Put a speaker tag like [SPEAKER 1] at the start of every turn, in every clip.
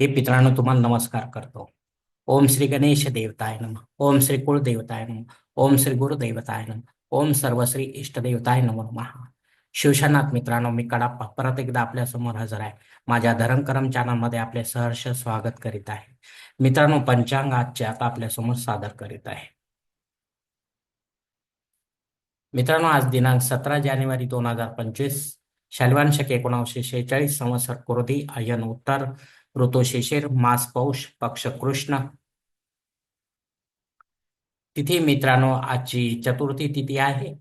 [SPEAKER 1] हे मित्रांनो तुम्हाला नमस्कार करतो. ओम श्री गणेश देवताय नम. ओम श्री कुळदेवताय नम. ओम श्री गुरुदेवताय नम. ओम सर्वश्री इष्टदेवताय नम महा शिवशनाथ मित्रांनो मी कडाप्पा परत एकदा आपल्यासमोर हजर आहे. माझ्या धरमकरम चॅनलमध्ये आपले सहर्ष स्वागत करीत आहे. मित्रांनो पंचांग आजचे आता आपल्यासमोर सादर करीत आहे. मित्रांनो आज दिनांक सतरा जानेवारी दोन हजार पंचवीस शालिवान शक एकोणावीसशे शेहेचाळीस संवत्सर क्रोधी अयन उत्तर ऋतू शिशिर मास पौष पक्ष कृष्ण तिथी मित्रांनो आजची चतुर्थी तिथी आहे.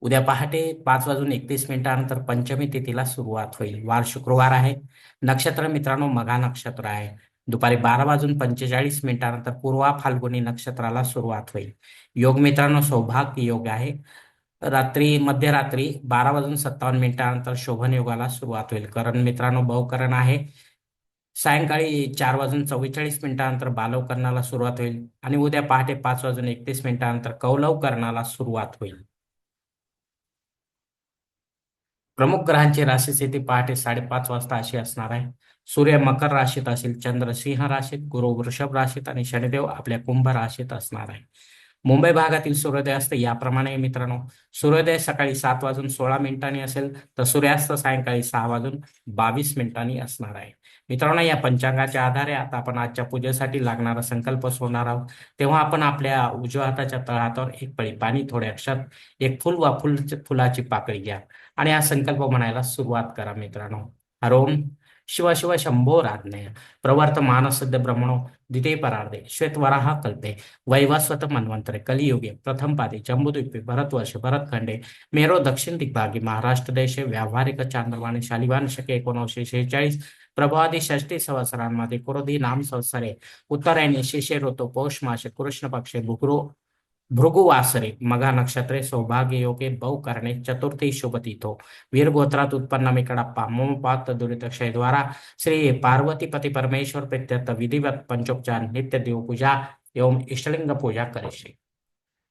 [SPEAKER 1] उद्या पहाटे पाच वाजून एकतीस मिनिटानंतर पंचमी तिथीला सुरुवात होईल. वार शुक्रवार आहे. नक्षत्र मित्रांनो मघा नक्षत्र आहे. दुपारी बारा वाजून पंचेचाळीस मिनिटानंतर पूर्वा फाल्गुनी नक्षत्राला सुरुवात होईल. योग मित्रांनो सौभाग्य योग आहे. रात्री मध्यरात्री बारा वाजून सत्तावन्न मिनिटानंतर शोभन योगाला सुरुवात होईल. करण मित्रांनो बहुकरण आहे. सायंकाळी चार वाजून चव्वेचाळीस मिनिटानंतर बालव करणाला सुरुवात होईल आणि उद्या पहाटे पाच वाजून एकतीस मिनिटानंतर कौलव करणाला सुरुवात होईल. प्रमुख ग्रहांची राशी स्थिती पहाटे साडेपाच वाजता अशी असणार आहे. सूर्य मकर राशीत असेल चंद्र सिंह राशीत गुरु वृषभ राशीत आणि शनिदेव आपल्या कुंभ राशीत असणार आहे. मुंबई भागातील सूर्योदय असते याप्रमाणे मित्रांनो. सूर्योदय सकाळी सात वाजून सोळा मिनिटांनी असेल तर सूर्यास्त सायंकाळी सहा वाजून बावीस मिनिटांनी असणार आहे. मित्रांनो या पंचांगाच्या आधारे आता आपण आजच्या पूजेसाठी लागणारा संकल्प सोडणार आहोत. तेव्हा आपण आपल्या उजव्या हाताच्या तळहातावर एक पळी पाणी थोड्या अक्षात एक फुल वा फुल फुलाची पाकळी घ्या. आणि हा संकल्प म्हणायला सुरुवात करा मित्रांनो. हरोम शिव शंभो प्रवर्त प्रवर्तमान सद्य ब्रह्मणो द्वितीय परार्धे श्वेतवराह कल्पे। वैवस्वत मन्वंतरे कलियुगे प्रथम पादे जम्बुद्वीपे भरतवर्षे भरतखंडे मेरो दक्षिण दिग्भागी महाराष्ट्र देशे व्यावहारिक चांद्रवाणी शालिवान शके एकोणीसशे शेहेचाळीस प्रभादी षष्टी संवत्सरांमध्ये कुरोधी नाम संवत्सरे उत्तरायणी शिशे ऋतू पौष मासे कृष्ण पक्षे भुगरू भृगुवासरे मघा नक्षत्रे सौभाग्य योगे बहु करणे चतुर्थी शुभतीथो वीर गोत्रात उत्पन्न मी कडप्पा मोमपात दुरित द्वारा श्री पार्वतीपती परमेश्वर प्रत्यर्थ विधिवत पंचोपचार नित्य देवपूजा एवं इष्टलिंग पूजा करेशे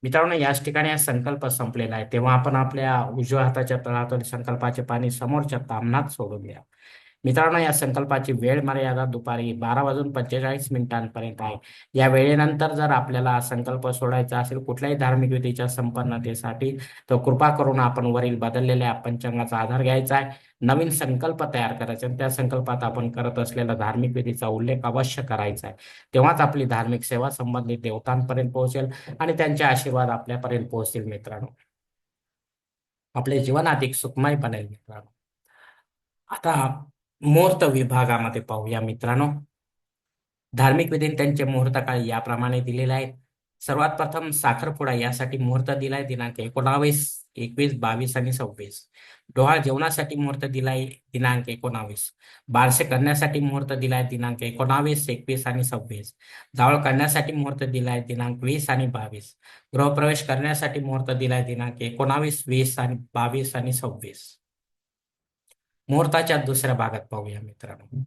[SPEAKER 1] मित्रांनो याच ठिकाणी हा संकल्प संपलेला आहे तेव्हा आपण आपल्या उजव्या हाताच्या तळातून संकल्पाचे पाणी समोरच्या तामनात सोडून द्या। मित्रांनो या संकल्पाची वेळ मर्यादा दुपारी बारा वाजून पंचेचाळीस मिनिटांपर्यंत आहे. या वेळेनंतर जर आपल्याला संकल्प सोडायचा असेल कुठल्याही धार्मिक विधीच्या संपन्नतेसाठी तर कृपा करून आपण वरील बदललेल्या पंचांगाचा आधार घ्यायचा आहे. नवीन संकल्प तयार करायचा आणि त्या संकल्पात आपण करत असलेल्या धार्मिक विधीचा उल्लेख अवश्य करायचा आहे. तेव्हाच आपली धार्मिक सेवा संबंधित देवतांपर्यंत पोहोचेल आणि त्यांचे आशीर्वाद आपल्यापर्यंत पोहोचतील मित्रांनो. आपले जीवन अधिक सुखमय बनेल मित्रांनो. आता मुहूर्त विभागामध्ये पाहूया मित्रांनो. धार्मिक विधी त्यांचे मुहूर्त काळ याप्रमाणे दिलेले आहेत. सर्वात प्रथम साखरपुडा यासाठी मुहूर्त दिलाय दिनांक एकोणावीस एकवीस बावीस आणि सव्वीस. डोहाळ जेवणासाठी मुहूर्त दिलाय दिनांक एकोणावीस. बारसे करण्यासाठी मुहूर्त दिलाय दिनांक एकोणावीस एकवीस आणि सव्वीस. जावळ करण्यासाठी मुहूर्त दिलाय दिनांक वीस आणि बावीस. गृहप्रवेश करण्यासाठी मुहूर्त दिलाय दिनांक एकोणावीस वीस आणि बावीस आणि सव्वीस. मुहूर्ताच्या दुसऱ्या भागात पाहूया मित्रांनो.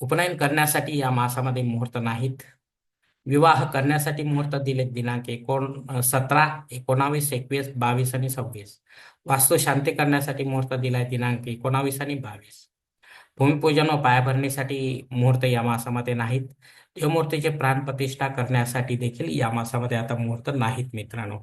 [SPEAKER 1] उपनयन करण्यासाठी या मासामध्ये मुहूर्त नाहीत. विवाह करण्यासाठी मुहूर्त दिले दिनांक एकोण सतरा एकोणावीस एकवीस बावीस आणि सव्वीस. वास्तू शांती करण्यासाठी मुहूर्त दिलाय दिनांक एकोणावीस आणि बावीस. भूमिपूजन व पायाभरणीसाठी मुहूर्त या मासामध्ये नाहीत. देवमूर्तीचे प्राणप्रतिष्ठा करण्यासाठी देखील या मासामध्ये आता मुहूर्त नाहीत मित्रांनो.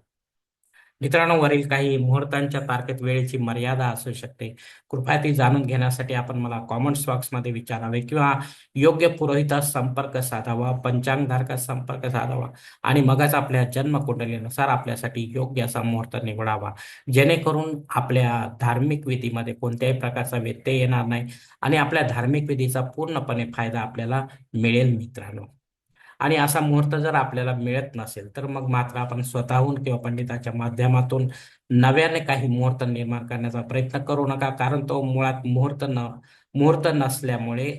[SPEAKER 1] मित्रांनो वरील काही मुहूर्तांच्या तारखेत वेळेची मर्यादा असू शकते. कृपया ती जाणून घेण्यासाठी आपण मला कॉमेंट्स बॉक्समध्ये विचारावे किंवा योग्य पुरोहितास संपर्क साधावा पंचांगधारकास संपर्क साधावा आणि मगच आपल्या जन्मकुंडलीनुसार आपल्यासाठी योग्य असा मुहूर्त निवडावा. जेणेकरून आपल्या धार्मिक विधीमध्ये कोणत्याही प्रकारचा व्यत्यय येणार नाही आणि आपल्या धार्मिक विधीचा पूर्णपणे फायदा आपल्याला मिळेल मित्रांनो. आणि असा मुहूर्त जर आपल्याला मिळत नसेल तर मग मात्र आपण स्वतःहून किंवा पंडिताच्या माध्यमातून नव्याने काही मुहूर्त निर्माण करण्याचा प्रयत्न करू नका. कारण तो मुळात मुहूर्त न मुहूर्त नसल्यामुळे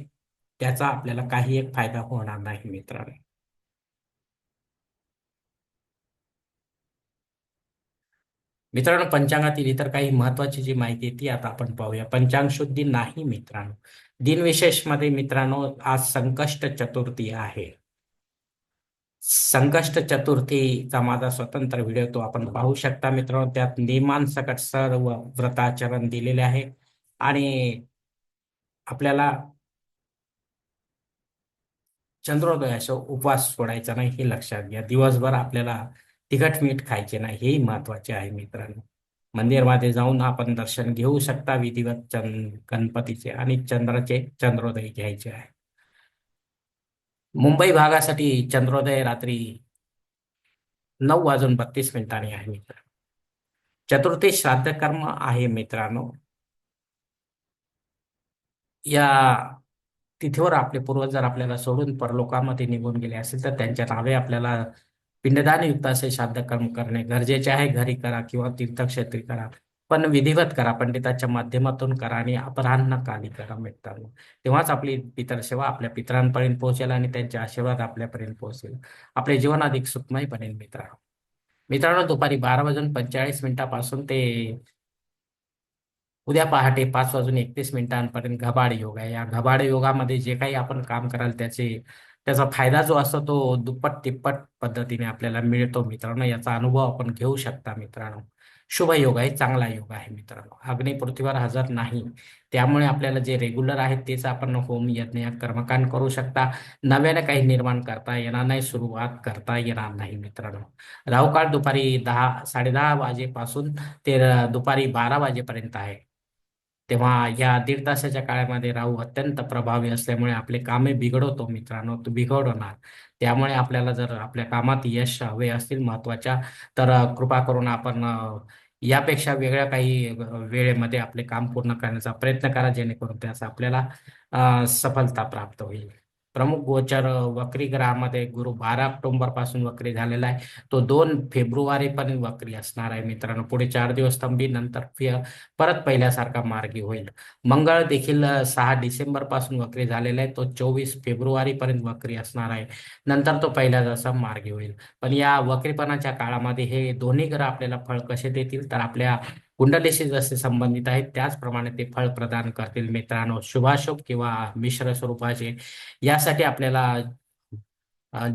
[SPEAKER 1] त्याचा आपल्याला काही एक फायदा होणार नाही मित्रांनो. मित्रांनो पंचांगातील इतर काही महत्वाची जी माहिती आहे ती आता आपण पाहूया. पंचांग शुद्धी नाही मित्रांनो. दिनविशेषमध्ये मित्रांनो आज संकष्ट चतुर्थी आहे. संकष्ट चतुर्थीचा माझा स्वतंत्र व्हिडिओ तो आपण पाहू शकता मित्रांनो. त्यात नियमांसकट सर्व व्रताचरण दिलेले आहे. आणि आपल्याला चंद्रोदयाचा उपवास सोडायचा नाही हे लक्षात घ्या. दिवसभर आपल्याला तिखट मीठ खायचे नाही हेही महत्त्वाचे आहे मित्रांनो. मंदिरमध्ये जाऊन आपण दर्शन घेऊ शकता. विधिवत चंद गणपतीचे आणि चंद्राचे चंद्रोदय घ्यायचे आहे. मुंबई भागासाठी चंद्रोदय रात्री नऊ वाजून बत्तीस मिनिटांनी आहे मित्र. चतुर्थी श्राद्ध कर्म आहे मित्रांनो. या तिथेवर आपले पूर्वज जर आपल्याला सोडून परलोकामध्ये निघून गेले असेल तर त्यांच्या नावे आपल्याला पिंडदान युक्त असे श्राद्ध कर्म करणे गरजेचे आहे. घरी करा किंवा तीर्थक्षेत्री करा. पण विधिवत करा पंडिताच्या माध्यमातून करा आणि अपराह्न काली करा मित्रांनो. तेव्हाच आपली पितर सेवा आपल्या पितरांपर्यंत पोहोचेल आणि त्यांचे आशीर्वाद आपल्यापर्यंत पोहोचेल. आपले जीवन अधिक सुखमय बनेल मित्रांनो. मित्रांनो दुपारी बारा वाजून पंचेचाळीस मिनिटापासून ते उद्या पहाटे पाच वाजून एकतीस मिनिटांपर्यंत घबाड योग आहे. या घबाड योगामध्ये जे काही आपण काम कराल त्याचे त्याचा फायदा जो असतो तो दुप्पट तिप्पट पद्धतीने आपल्याला मिळतो मित्रांनो. याचा अनुभव आपण घेऊ शकता मित्रांनो. शुभ योग आहे चांगला योग आहे मित्रांनो. अग्नी पृथ्वीवर हजर नाही. त्यामुळे आपल्याला जे रेग्युलर आहेत तेच आपण होम यज्ञ कर्मकांड करू शकता. नव्याने काही निर्माण करता येणार नाही सुरुवात करता येणार नाही मित्रांनो. राहू काळ दुपारी दहा साडेदहा वाजेपासून ते दुपारी बारा वाजेपर्यंत आहे. तेव्हा या दीड तासाच्या काळामध्ये राहू अत्यंत प्रभावी असल्यामुळे आपले कामे बिघडवतो मित्रांनो. बिघडवणार. त्यामुळे आपल्याला जर आपल्या कामात यश हवे असतील महत्त्वाच्या तर कृपा करून आपण यापेक्षा वेगळ्या काही वेळेमध्ये आपले काम पूर्ण करण्याचा प्रयत्न करा जेणेकरून त्याचा आपल्याला सफलता प्राप्त होईल. प्रमुख गोचर वक्री ग्रहामध्ये गुरु बारा ऑक्टोबरपासून वक्री झालेला आहे. तो दोन फेब्रुवारी पर्यंत वक्री असणार आहे मित्रांनो. पुढे चार दिवस थांबी नंतर परत पहिल्यासारखा मार्गी होईल. मंगळ देखील सहा डिसेंबरपासून वक्री झालेला आहे. तो चोवीस फेब्रुवारी पर्यंत वक्री असणार आहे. नंतर तो पहिल्या जसा मार्गी होईल. पण या वक्रीपणाच्या काळामध्ये हे दोन्ही ग्रह आपल्याला फळ कसे देतील? तर आपल्या कुंडलेशी जसे संबंधित आहेत. त्याचप्रमाणे ते फळ प्रदान करतील मित्रांनो. शुभाशुभ किंवा मिश्र स्वरूपाचे. यासाठी आपल्याला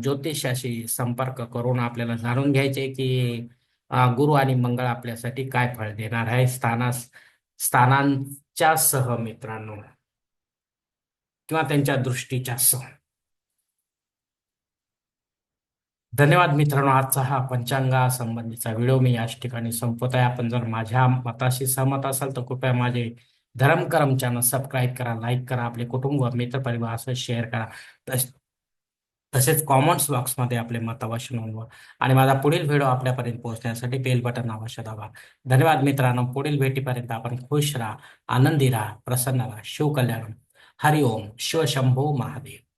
[SPEAKER 1] ज्योतिषाशी संपर्क करून आपल्याला जाणून घ्यायचे की गुरु आणि मंगळ आपल्यासाठी काय फळ देणार आहे स्थानास स्थानांच्या सह मित्रांनो. किंवा त्यांच्या दृष्टीच्या सह. धन्यवाद मित्रांनो आजचा हा पंचांगा संबंधीचा व्हिडिओ मी याच ठिकाणी संपवत आहे आपण जर माझ्या मताशी सहमत असाल तर कृपया माझे धर्मकरम चॅनल सबस्क्राईब करा लाईक करा आपले कुटुंब मित्र परिवार असं शेअर करा. तसेच कॉमेंट्स बॉक्समध्ये आपले मत अवश्य नोंदवा आणि माझा पुढील व्हिडिओ आपल्यापर्यंत पोहोचण्यासाठी बेल बटन अवश्य दाबा. धन्यवाद मित्रांनो पुढील भेटीपर्यंत आपण खुश राहा आनंदी राहा प्रसन्न राहा. शिवकल्याण. हरिओम. शिवशंभो महादेव.